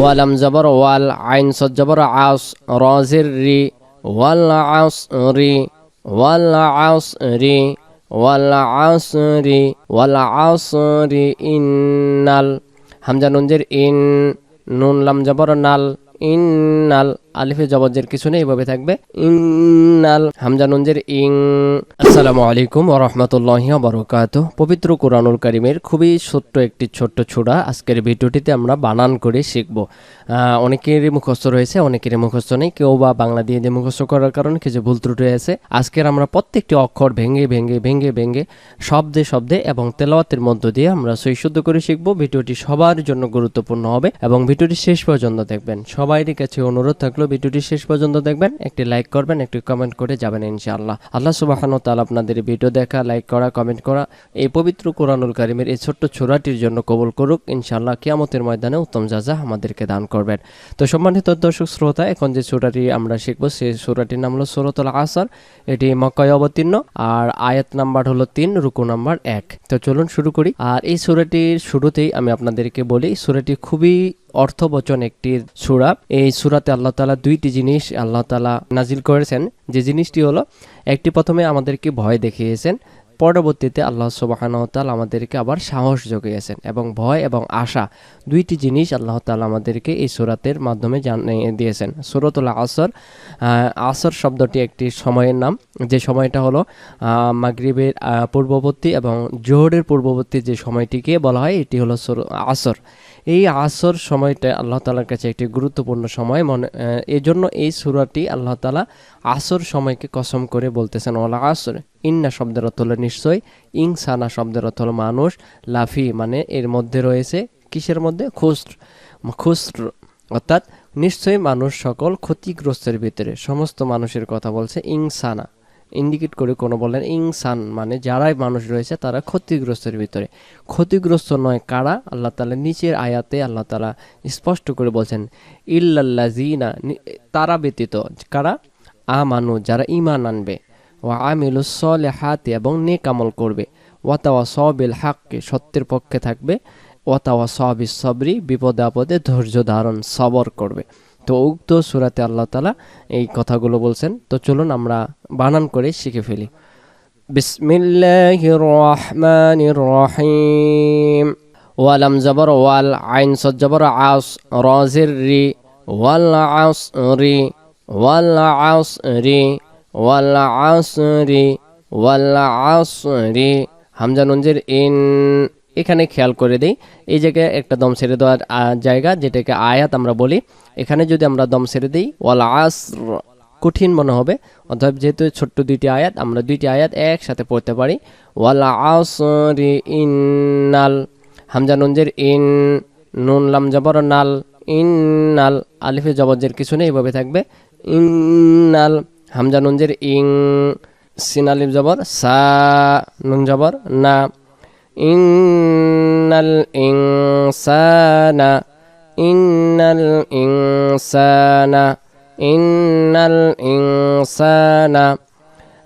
ওয়ালাম জবর ওয়াল আইন সজ্জবর জবর আস রজের রি ওয়াল আস রি ওয়াল আস রি ওয়াল আস রি ওয়াল আস রি ইন্নাল হামজা নুনজের ইন নুন লাম জবর নাল ইন্নাল আলিফে জবজের কিছু নেই, এভাবে থাকবে। ইন্নাল হামজা নুনজের ইং। আসসালামু আলাইকুম ওয়া রাহমাতুল্লাহি ওয়া বারাকাতুহু। পবিত্র কোরআনুল কারীমের খুবই ছোট্ট একটি ছোট্ট ছোড়া। আজকের ভিডিওটিতে আমরা বানান করে শিখব। অনেকেরই মুখস্থ রয়েছে, অনেকেরই মুখস্থ নেই। কেউ বা বাংলা দিয়ে দিয়ে মুখস্থ করার কারণে কিছু ভুল ত্রুটি আছে। আজকের আমরা প্রত্যেকটি অক্ষর ভেঙে ভেঙে ভেঙে ভেঙে, শব্দে শব্দে এবং তেলাওয়াতের মধ্য দিয়ে আমরা সই শুদ্ধ করে শিখব। ভিডিওটি সবার জন্য গুরুত্বপূর্ণ হবে এবং ভিডিওটি শেষ পর্যন্ত দেখবেন। সবাইয়ের কাছে অনুরোধ থাকল ভিডিওটি শেষ পর্যন্ত দেখবেন, একটি লাইক করবেন, একটি কমেন্ট করে যাবেন ইনশাআল্লাহ। আল্লাহ সুবাহান তাল আপনাদের ভিডিও দেখা লাইক করা কমেন্ট করা, এই পবিত্র কোরআনুল কারিমের এই ছোট্ট ছোড়াটির জন্য কবুল করুক, ইনশাআল্লাহ কিয়ামতের ময়দানে উত্তম যাজা আমাদেরকে দান করবেন। তো সম্মানিত দর্শক শ্রোতা, এখন যে সুরাটি আমরা শিখব, সেই সুরাটির নাম হলো সুরতুল আসার। এটি মক্কায় অবতীর্ণ, আর আয়াত নাম্বার হলো তিন, রুকু নাম্বার এক। তো চলুন শুরু করি। আর এই সুরাটির শুরুতেই আমি আপনাদেরকে বলি সুরাটি খুবই অর্থবচন একটি সুরা। এই সুরাতে আল্লাহ তালা দুইটি জিনিস আল্লাহ তালা নাজিল করেছেন। যে জিনিসটি হলো, একটি প্রথমে আমাদেরকে ভয় দেখিয়েছেন, পরবর্তীতে আল্লাহ সুবাহানতাল আমাদেরকে আবার সাহস জোগিয়েছেন এবং ভয় এবং আশা দুইটি জিনিস আল্লাহ তালা আমাদেরকে এই সুরাতের মাধ্যমে জানিয়ে দিয়েছেন। সুরতুল আসর আসর শব্দটি একটি সময়ের নাম। যে সময়টা হলো মাগরিবের পূর্ববর্তী এবং জোহরের পূর্ববর্তী যে সময়টিকে বলা হয়, এটি হলো সুর- আসর। এই আসর সময়টা আল্লাহ তালার কাছে একটি গুরুত্বপূর্ণ সময়। মনে এজন্য এই সুরাটি আল্লাহ তালা আসর সময়কে কসম করে বলতেছেন ওলা আসর ইন্না শব্দের অর্থ হলো নিশ্চয় ইংসানা শব্দের অর্থ হলো মানুষ, লাফি মানে এর মধ্যে রয়েছে, কিসের মধ্যে? খুস্র খুস্র অর্থাৎ নিশ্চয়ই মানুষ সকল ক্ষতিগ্রস্তের ভিতরে, সমস্ত মানুষের কথা বলছে ইংসানা ইন্ডিকেট করে কোনো বলেন ইনসান মানে যারাই মানুষ রয়েছে তারা ক্ষতিগ্রস্তের ভিতরে। ক্ষতিগ্রস্ত নয় কারা? আল্লাহ তালা নিচের আয়াতে আল্লাহ তালা স্পষ্ট করে বলছেন ইল্লাল্লা জিনা তারা ব্যতীত কারা? আ আমানু, যারা ইমান আনবে। ও আমিলুসলে হাতে এবং নেক আমল করবে। ওয়াতাওয়া সবিল হাককে সত্যের পক্ষে থাকবে। ওয়াতাওয়া সবি সবরি বিপদে আপদে ধৈর্য ধারণ, সবর করবে। তো উক্ত সুরাতে আল্লাহ তালা এই কথাগুলো বলছেন। তো চলুন আমরা বানান করে শিখে ফেলি। বিসমিল্লাহির রহমানির রহিম ওয়ালাম জবর ওয়াল আইন সদ জবর আস রজের রি ওয়াল আস রি ওয়াল আস রি ওয়াল আস রি ওয়াল আস রি হামজা ইন। এখানে খেয়াল করে দিই, এই জায়গায় একটা দম ছেড়ে দেওয়ার জায়গা যেটাকে আয়াত আমরা বলি। এখানে যদি আমরা দম ছেড়ে দিই, ওয়াল আস কঠিন মনে হবে। অর্থাৎ যেহেতু ছোট্ট দুইটি আয়াত, আমরা দুইটি আয়াত একসাথে পড়তে পারি। ওয়াল আসরি ইন্নাল, হামজা নুনজের ইন, নুন লাম জবর নাল, ইন্নাল, আলিফে জবজের কিছু নেই, এভাবে থাকবে। ইন্নাল, হামজা নুনজের ইং, সিন আলিফ জবর, সা নুন জবর, না। ইন্নাল ইনসানা ইন্নাল ইনসানা ইন্নাল ইনসানা।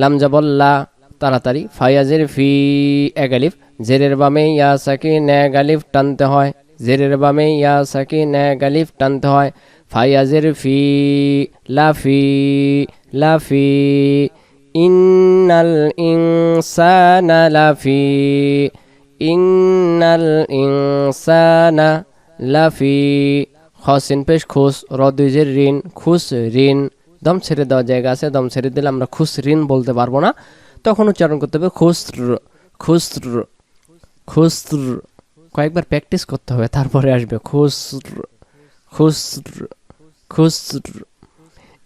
লাম জবল্লা তাড়াতাড়ি, ফায়াজের ফি এগালিফ, জেরের বামে ইয়া সাকিন এগালিফ টানতে হয়, জেরের বামে ইয়া সাকিন এগালিফ টানতে হয়, ফায়াজের ফি লাফি লাফি ইন্নাল ইনসানা লাফি ইন্নাল ইনসানা লাফি হসিন পেশ খুশ রদুজের ঋণ খুশ ঋণ। দম ছেড়ে দেওয়া জায়গা আছে, দম ছেড়ে দিলে আমরা খুশ ঋণ বলতে পারব না। তখন উচ্চারণ করতে হবে খুসর খুসর খুসর কয়েকবার প্র্যাকটিস করতে হবে, তারপরে আসবে খুসর খুসর খুসর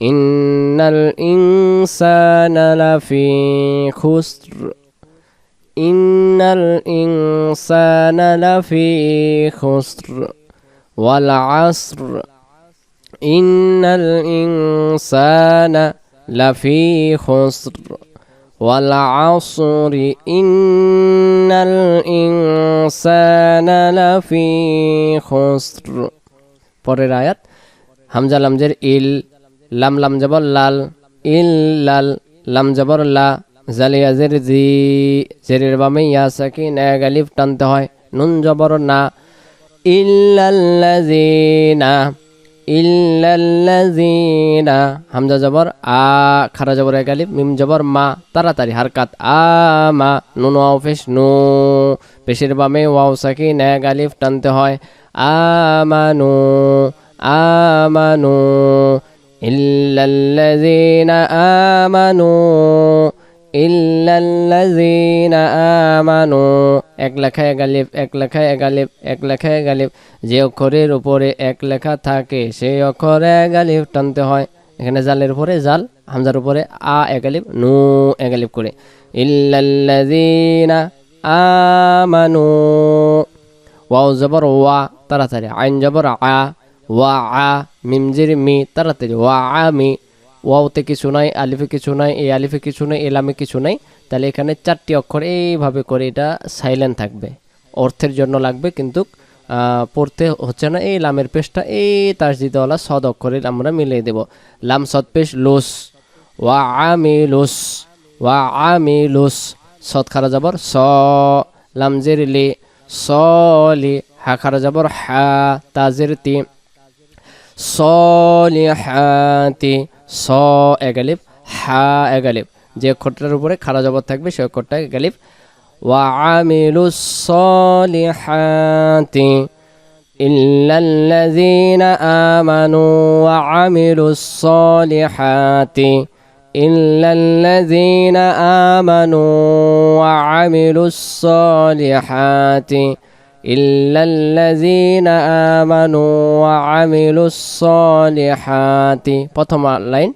ইন্নাল ইনসানা লাফি খুসর ইন্নাল ইনসানা লাফি খুসর ওয়াল আসর إن الإنسان لفي خسر والعصر إن الإنسان لفي خسر পরের আয়াত হামজা লামজের ইল লাম লাম জবর লাল ইল লাল লাম জবর লা জালিয়াজের জি জেরের বামে ইয়া সাকিন টানতে হয়। নুন জবর না। ইল্লাল্লাযীনা ইল্লাল্লাযীনা। হামজা জবর, আ, খারা জবর এক আলিফ, মিম জবর, মা, তাড়াতাড়ি, হারকাত, আ, মা, নুন, ওয়াও পেশ নু। পেশের বামে ওয়াও, সাকিন, এক আলিফ টানতে হয়। আমানু আমানু ইল্লাল্লাযীনা আমানু ইল্লাল্লাযীনা আমানু। এক লেখা এক এক লেখা এক এক লেখা এক যে অক্ষরের উপরে এক লেখা থাকে, সেই অক্ষরে আলিফ টানতে হয়। এখানে জালের উপরে জাল, হামজার উপরে আ এক আলিফ নু এক আলিফ করে। ইল্লাল্লাযীনা আমানু। ওয়াও জবর ওয়া, তাড়াতাড়ি। আইন জবর আ, ওয়া আ মিমজির মি, তাড়াতাড়ি। ওয়া আ, মি। ওয়াওতে কিছু নাই, আলিফে কিছু নাই এই আলিফে কিছু নাই এলামে কিছু নাই, তাহলে এখানে চারটি অক্ষর এইভাবে করে এটা সাইলেন্ট থাকবে। অর্থের জন্য লাগবে কিন্তু পড়তে হচ্ছে না, এই লামের পেশটা এই তাসদিদওয়ালা সদ অক্ষরের আমরা মিলিয়ে দেব। লাম সদ পেশ লোস, ওয়া আমি লোস ওয়া আমি লোস সদ খারা যাবর স লামজের লি সলি হা খারা যাবর হা তাজের তি সলিহাতি স এগালিফ হা এগালিফ যে অক্ষরটার উপরে খারা জবর থাকবে সেই অক্ষরটা এগালিফ ওয়া আমিলু সলিহাতি إلا الذين آمنوا وعملوا الصالحات إلا الذين آمنوا وعملوا الصالحات إلا الذين آمنوا وعملوا الصالحات প্রথম লাইন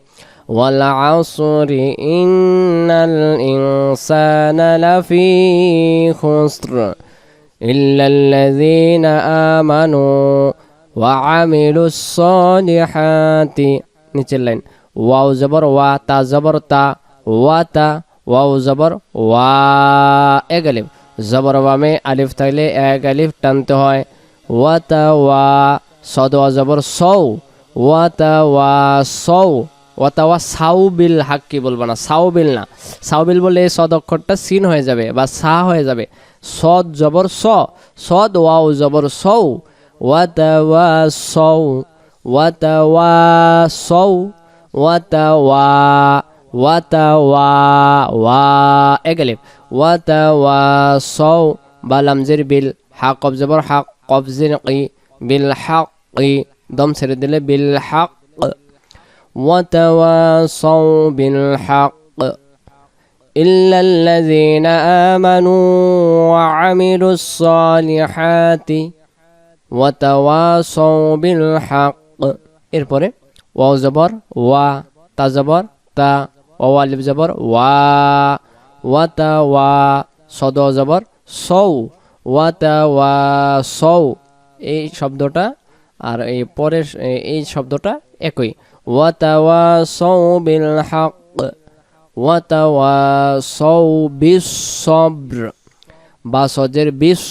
والعصر إن الإنسان لفي خسر إلا الذين آمنوا وعملوا الصالحات নিচের লাইন ওয়াও জবর ওয়া তা জবর তা ওয়া তা ওয়াও জবর ওয়া এক আলিফ জবর বামে আলিফ থাকলে এক আলিফ টানতে হয়। ওয়া তা ওয়া সদ ওয়া জবর সৌ ওয়া তা ওয়া সৌ ওয়া তা ওয়া সাউবিল হাক কি বলব না সাউবিল না। সাউবিল বলে এই সদ অক্ষরটা সিন হয়ে যাবে বা সা হয়ে যাবে। সদ জবর স, সদ ওয়াও জবর সৌ ওয়া তা ওয়া সৌ ওয়া তা ওয়া সৌ ওয়া وتوا واقلب وتواصوا بلم زر بالحق قف زبر حق قف زنقي بالحق ضم سرد بالحق وتواصوا بالحق إلا الذين آمنوا وعملوا الصالحات وتواصوا بالحق إربوري واو زبر و تا زبر تا ওয়া জবর, ওয়া, ওয়াতা, ওয়া সদ জবর সৌ ওয়াতা, ওয়া সৌ এই শব্দটা আর এই পরের এই শব্দটা একই। ওয়াতা, ওয়া সৌ বিল হক, ওয়াতা, ওয়া সৌ বিশ বা সজের বিশ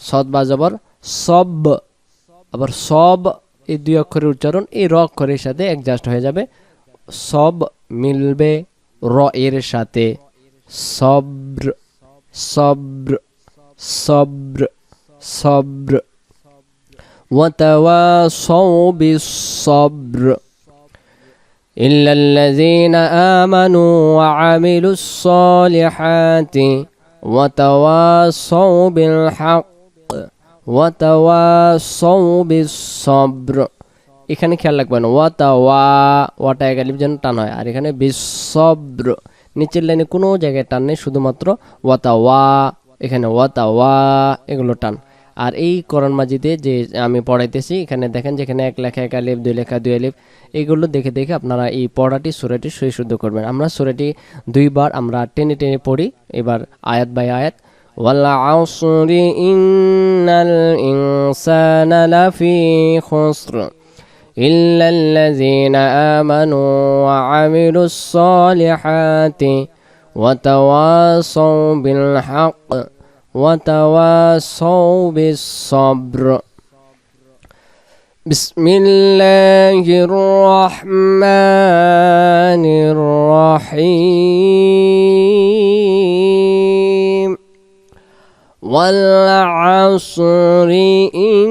সদ বা জবর, সব, আবার সব, এই দুই অক্ষরের উচ্চারণ, এই র অক্ষরের সাথে অ্যাডজাস্ট হয়ে যাবে। সব মিলবে র এর সাথে সব্র সব্র সব্র সব্র وتواصوا بالصبر إلا الذين آمنوا وعملوا الصالحات وتواصوا بالحق وتواصوا بالصبر এখানে খেয়াল রাখবেন ওয়াতা ওয়া ওয়াটা এক আলিফ যেন টান হয় আর এখানে বিসব্র নিচের লাইনে কোনো জায়গায় টান নেই শুধুমাত্র ওয়াতা ওয়া এখানে ওয়াতা ওয়া এগুলো টান আর এই করণ মাজিদে যে আমি পড়াইতেছি এখানে দেখেন যেখানে এক লেখা এক আলিফ দুই লেখা দুই আলিফ এইগুলো দেখে দেখে আপনারা এই পড়াটি সুরাটি সই শুদ্ধ করবেন আমরা সুরাটি দুইবার আমরা টেনে টেনে পড়ি এবার আয়াত বাই আয়াত والعصر إن الإنسان لفي خسر إلا الذين آمنوا وعملوا الصالحات وتواصوا بالحق وتواصوا بالصبر بسم الله الرحمن الرحيم والعصر إن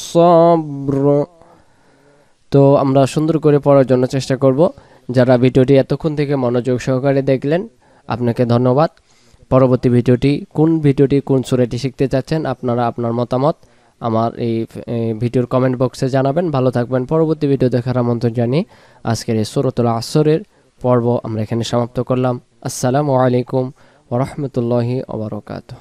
তো আমরা সুন্দর করে পড়ার জন্য চেষ্টা করব। যারা ভিডিওটি এতক্ষণ থেকে মনোযোগ সহকারে দেখলেন, আপনাকে ধন্যবাদ। পরবর্তী ভিডিওটি কোন ভিডিওটি কোন সুরাটি শিখতে চাচ্ছেন, আপনারা আপনার মতামত আমার এই ভিডিওর কমেন্ট বক্সে জানাবেন। ভালো থাকবেন। পরবর্তী ভিডিও দেখার আমন্ত্রণ জানিয়ে আজকের এই সুরতুল আসরের পর্ব আমরা এখানে সমাপ্ত করলাম। আসসালামু আলাইকুম ওরহমতুল্লাহি ওবরকাত